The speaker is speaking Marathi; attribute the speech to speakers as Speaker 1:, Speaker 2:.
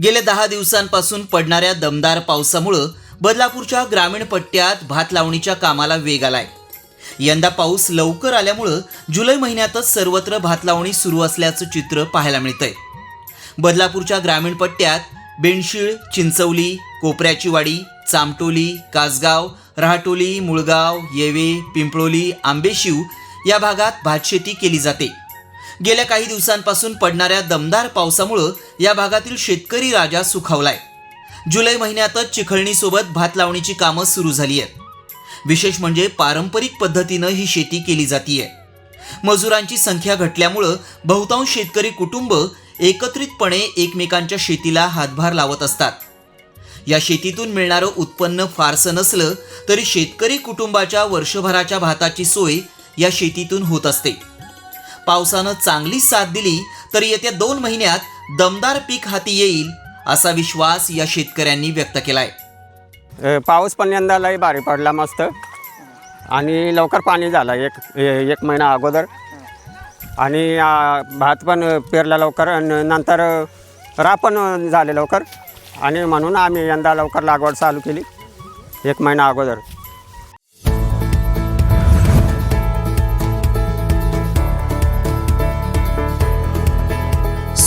Speaker 1: गेल्या दहा दिवसांपासून पडणाऱ्या दमदार पावसामुळं बदलापूरच्या ग्रामीण पट्ट्यात भात लावणीच्या कामाला वेग आलाय. यंदा पाऊस लवकर आल्यामुळं जुलै महिन्यातच सर्वत्र भात लावणी सुरू असल्याचं चित्र पाहायला मिळतंय. बदलापूरच्या ग्रामीण पट्ट्यात बेणशीळ चिंचवली कोपऱ्याची वाडी चामटोली कासगाव रहाटोली मुळगाव येवे पिंपळोली आंबेशिव या भागात भातशेती केली जाते. गेल्या काही दिवसांपासून पडणाऱ्या दमदार पावसामुळं या भागातील शेतकरी राजा सुखावलाय. जुलै महिन्यातच चिखळणीसोबत भात लावणीची कामं सुरू झाली आहेत विशेष म्हणजे पारंपरिक पद्धतीनं ही शेती केली जातीये. मजुरांची संख्या घटल्यामुळं बहुतांश शेतकरी कुटुंब एकत्रितपणे एकमेकांच्या शेतीला हातभार लावत असतात. या शेतीतून मिळणारं उत्पन्न फारसं नसलं तरी शेतकरी कुटुंबाच्या वर्षभराच्या भाताची सोय या शेतीतून होत असते. पावसानं चांगली साथ दिली तर येत्या दोन महिन्यात दमदार पीक हाती येईल असा विश्वास या शेतकऱ्यांनी व्यक्त केलाय.
Speaker 2: पाऊस पण यंदा लई भारी पडला मस्त. आणि लवकर पाणी झालं एक एक महिना अगोदर. आणि भात पण पेरला लवकर आणि नंतर रा पण झाले लवकर. आणि म्हणून आम्ही यंदा लवकर लागवड चालू केली एक महिना अगोदर.